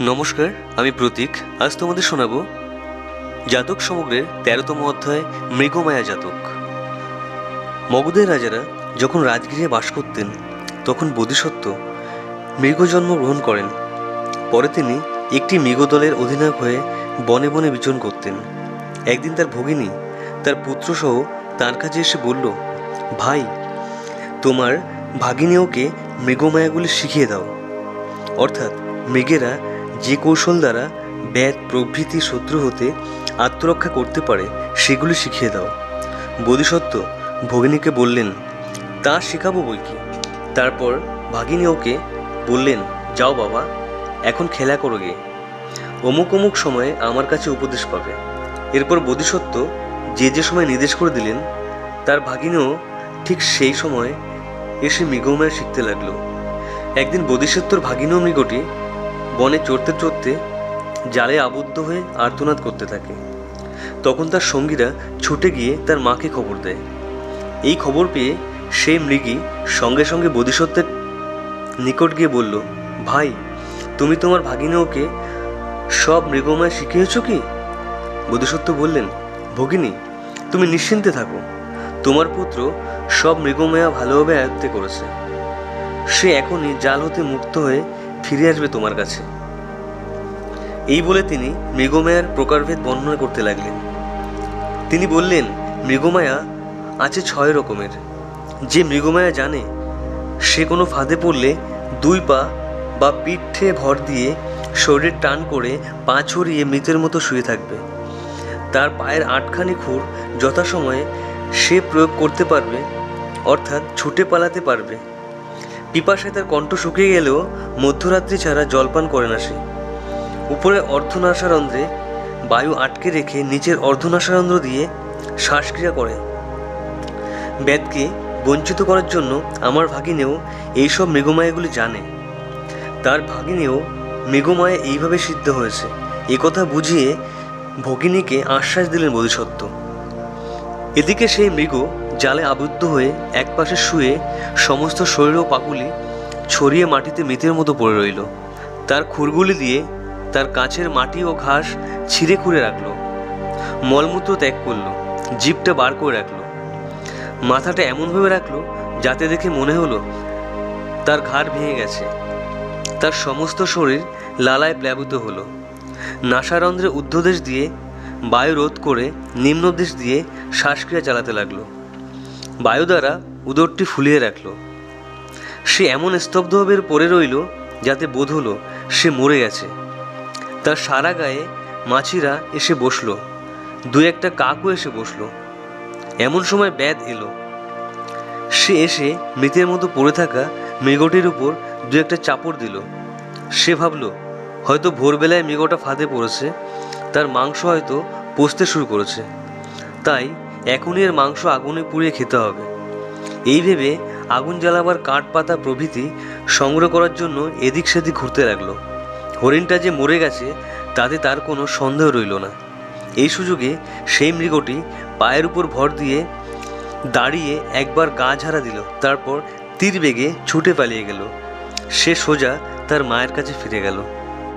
নমস্কার, আমি প্রতীক। আজ তোমাদের শোনাবো জাতক সমগ্রের তেরোতম অধ্যায়, মৃগমায়া জাতক। মগধের রাজারা যখন রাজগৃহে বাস করতেন, তখন বোধিসত্ত্ব মৃগ জন্ম গ্রহণ করেন। পরে তিনি একটি মৃগদলের অধিনায়ক হয়ে বনে বনে বিচরণ করতেন। একদিন তার ভগিনী, তার পুত্রসহ তার কাছে এসে বলল, ভাই, তোমার ভাগিনীয়কে মৃগমায়াগুলি শিখিয়ে দাও। অর্থাৎ মৃগেরা যে কৌশল দ্বারা ব্যাত প্রভৃতি শত্রু হতে আত্মরক্ষা করতে পারে, সেগুলি শিখিয়ে দাও। বোধিসত্ত্ব ভগিনীকে বললেন, তা শেখাবো বই কি? তারপর ভাগিনী ওকে বললেন, যাও বাবা, এখন খেলা করো গে। অমুক অমুক সময়ে আমার কাছে উপদেশ পাবে। এরপর বোধিসত্ত্ব যে যে সময় নির্দেশ করে দিলেন, তার ভাগিনীও ঠিক সেই সময় এসে মৃগমায় শিখতে লাগল। একদিন বোধিসত্ত্বর ভাগিনী মৃগটি বনে চড়তে চড়তে জালে আবদ্ধ হয়ে আর্তনাদ করতে থাকে। তখন তার সঙ্গীরা ছুটে গিয়ে তার মাকে খবর দেয়। এই খবর পেয়ে সেই মৃগী সঙ্গে সঙ্গে বোধিসত্ত্বের নিকট গিয়ে বলল, ভাই, তুমি তোমার ভাগিনীকে সব মৃগমায় শিখিয়েছ কি? বোধিসত্ত্ব বললেন, ভগিনী, তুমি নিশ্চিন্তে থাকো। তোমার পুত্র সব মৃগমায়া ভালোভাবে আয়ত্তে করেছে। সে এখনই জাল হতে মুক্ত হয়ে ফিরে আসবে তোমার কাছে। এই বলে তিনি মৃগমায়ার প্রকারভেদ বর্ণনা করতে লাগলেন। তিনি বললেন, মৃগমায়া আছে ছয় রকমের। যে মৃগমায়া জানে, সে কোনো ফাঁদে পড়লে দুই পা বা পিঠে ভর দিয়ে শরীরে টান করে পা ছড়িয়ে মৃতের মতো শুয়ে থাকবে। তার পায়ের আটখানি খুর যথাসময়ে সে প্রয়োগ করতে পারবে, অর্থাৎ ছুটে পালাতে পারবে। পিপাসায় তার কণ্ঠ শুকিয়ে গেলেও মধ্যরাত্রি ছাড়া জলপান করে না সে। উপরে অর্ধনাশারন্ধ্রে বায়ু আটকে রেখে নিচের অর্ধনাসারন্ধ্র দিয়ে শ্বাসক্রিয়া করে। বেদকে বঞ্চিত করার জন্য আমার ভাগিনেও এইসব মৃগমায়াগুলি জানে। তার ভাগিনেও মৃগমায়া এইভাবে সিদ্ধ হয়েছে। একথা বুঝিয়ে ভগিনীকে আশ্বাস দিলেন বোধিসত্ত্ব। এদিকে সেই মৃগ জালে আবদ্ধ হয়ে একপাশে শুয়ে সমস্ত শরীর ও পাকুলি ছড়িয়ে মাটিতে মৃতের মতো পড়ে রইল। তার খুরগুলি দিয়ে তার কাছের মাটি ও ঘাস ছিঁড়ে খুঁড়ে রাখল। মলমূত্র ত্যাগ করল জিভটা বার করে রাখল। মাথাটা এমনভাবে রাখল যাতে দেখে মনে হলো তার ঘাড় ভেঙে গেছে। তার সমস্ত শরীর লালায় প্লাবিত হলো। নাসারন্ধ্রে ঊর্ধ্বদেশ দিয়ে বায়ু রোধ করে নিম্নদেশ দিয়ে শ্বাসক্রিয়া চালাতে লাগল। বায়ু দ্বারা উদরটি ফুলিয়ে রাখল। সে এমন স্তব্ধভাবে পড়ে রইল যাতে বোধ হলো সে মরে গেছে। তার সারা গায়ে মাছিরা এসে বসল। দু একটা কাকও এসে বসল। এমন সময় ব্যাদ এলো। সে এসে মৃতের মতো পড়ে থাকা মৃগটির উপর দু একটা চাপড় দিল। সে ভাবল, হয়তো ভোরবেলায় মৃগটা ফাঁদে পড়েছে। তার মাংস হয়তো পচতে শুরু করেছে। তাই এখনই এর মাংস আগুনে পুড়িয়ে খেতে হবে। এই ভেবে আগুন জ্বালাবার কাঠ পাতা প্রভৃতি সংগ্রহ করার জন্য এদিক সেদিক ঘুরতে লাগল। হরিণটা যে মরে গেছে, তাতে তার কোনো সন্দেহ রইল না। এই সুযোগে সেই মৃগটি পায়ের উপর ভর দিয়ে দাঁড়িয়ে একবার গা ঝাড়া দিল, তারপর তীর বেগে ছুটে পালিয়ে গেল। সে সোজা তার মায়ের কাছে ফিরে গেল।